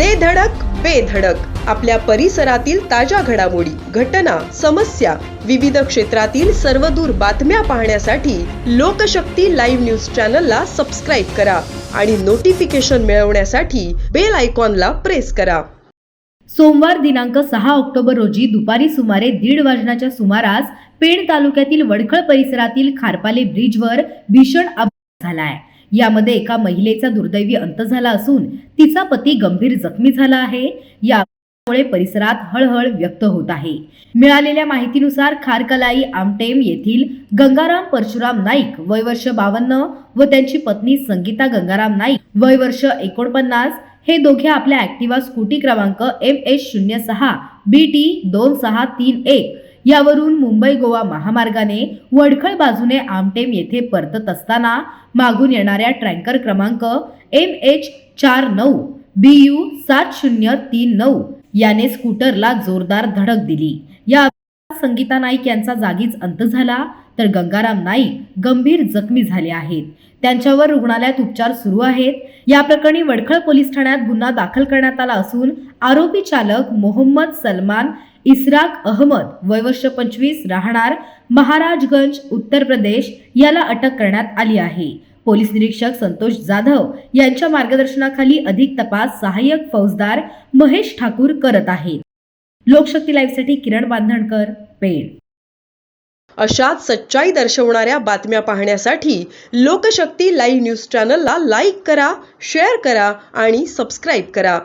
दे धडक बेधडक आपल्या परिसरातील ताज्या घडामोडी घटना समस्या विविध क्षेत्रातील सर्वदूर बातम्या पाहण्यासाठी लोकशक्ती लाईव्ह न्यूज चॅनलला सबस्क्राईब करा आणि नोटिफिकेशन मिळवण्यासाठी बेल आयकॉनला प्रेस करा. सोमवार दिनांक सहा ऑक्टोबर रोजी दुपारी सुमारे दीड वाजण्याच्या सुमारास पेण तालुक्यातील वडखळ परिसरातील खारपाले ब्रिजवर भीषण अपघात आहे. यामध्ये एका महिलेचा दुर्दैवी अंत झाला असून तिचा पती गंभीर जखमी झाला आहे. या परिसरात हळहळ व्यक्त होत आहे. मिळालेल्या माहितीनुसार खारकलाई आमटेम येथील गंगाराम परशुराम नाईक वय वर्ष बावन्न व त्यांची पत्नी संगीता गंगाराम नाईक वय वर्ष एकोणपन्नास हे दोघे आपल्या ऍक्टिवा स्कूटी क्रमांक एम एच शून्य सहा बी टी दोन सहा तीन एक यावरून मुंबई गोवा महामार्गाने वडखळ बाजूने आमटेम येथे परतत असताना मागून येणाऱ्या ट्रँकर क्रमांक एम एच चार नऊ बी यू सात शून्य तीन नऊ याने स्कूटरला जोरदार धडक दिली. या संगीता नाईक यांचा जागीच अंत झाला तर गंगाराम नाईक गंभीर जखमी झाले आहेत. त्यांच्यावर रुग्णालयात उपचार सुरू आहेत. या प्रकरणी वडखळ पोलीस ठाण्यात गुन्हा दाखल करण्यात आला असून आरोपी चालक मोहम्मद सलमान इस्राक अहमद वयवर्ष पंचवीस राहणार महाराजगंज उत्तर प्रदेश याला अटक करण्यात आली आहे. पोलीस निरीक्षक संतोष जाधव यांच्या मार्गदर्शनाखाली अधिक तपास सहाय्यक फौजदार महेश ठाकूर करत आहेत. लोकशक्ती लाईव्हसाठी किरण बांधणकर पेड अशाच सच्चाई दर्शवणाऱ्या बातम्या पाहण्यासाठी लोकशक्ती लाईव्ह न्यूज चॅनलला लाईक करा शेअर करा आणि सबस्क्राईब करा.